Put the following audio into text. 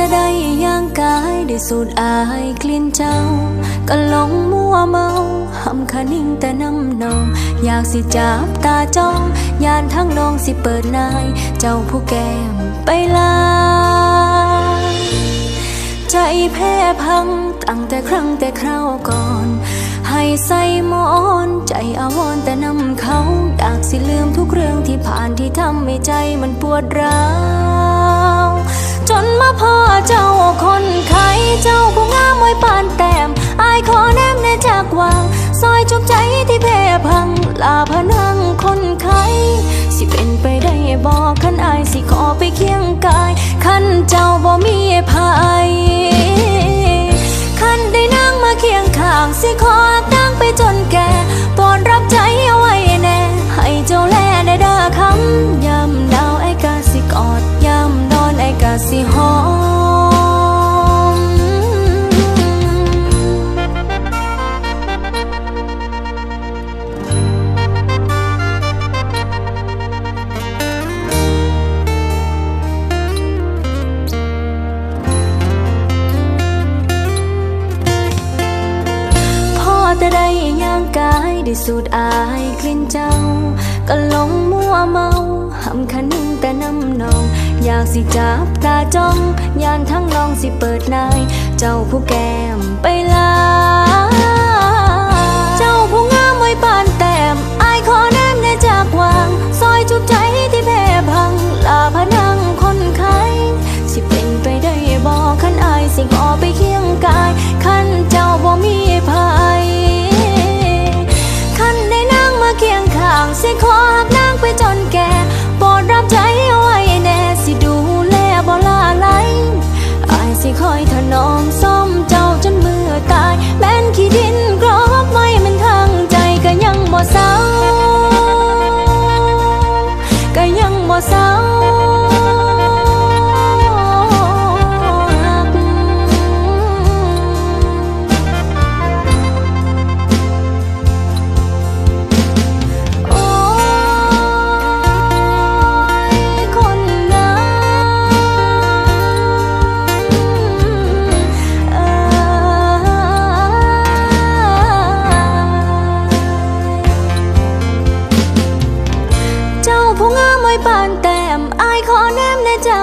แต่ได้ย่างกายได้สูดอายกลิ่นเจ้า ก็หลงมัวเมาหำคะนิ่งแต่น้ำนอง อยากสิจับตาจ้อง ยานทั้งนองสิเปิดนาย เจ้าผู้แก้มไปลาใจแพ้พังตั้งแต่ครั้งแต่คราวก่อน ให้ใส่มอนใจอาวรแต่นำเขาดากสิลืมทุกเรื่องที่ผ่านที่ทำให้ใจมันปวดร้าว จนมาพ่อเจ้าคนไข้เจ้าผู้งามไว้ปานแต้มอายขอแนมในจากวางซอยจุบใจที่แพ้พังลาพนังคนไข้สิเป็นไปได้บอกขันอายสิขอไปเคียงกายขันเจ้าบ่มีภัยคันได้นั่งมาเคียงข้างสิขอ แต่ได้ย่างกายได้สูดอายกลิ่นเจ้า ก็หลงมัวเมาหำคันนึงแต่น้ำนอง อยากสิจับตาจ้องยานทั้งลองสิเปิดนาย เจ้าผู้แก้มไปลา สิขอหัก อยปานแต้มอายขอแนมในจั